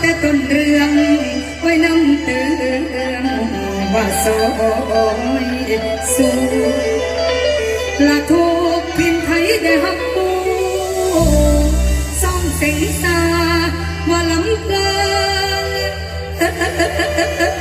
แต่ต้นเรื่องไว้น้ำเตือนว่าสอยสู้ละทุกพินไทยได้ฮักปูซ่องเสีงตามาลำเกิน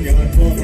Yeah, I'm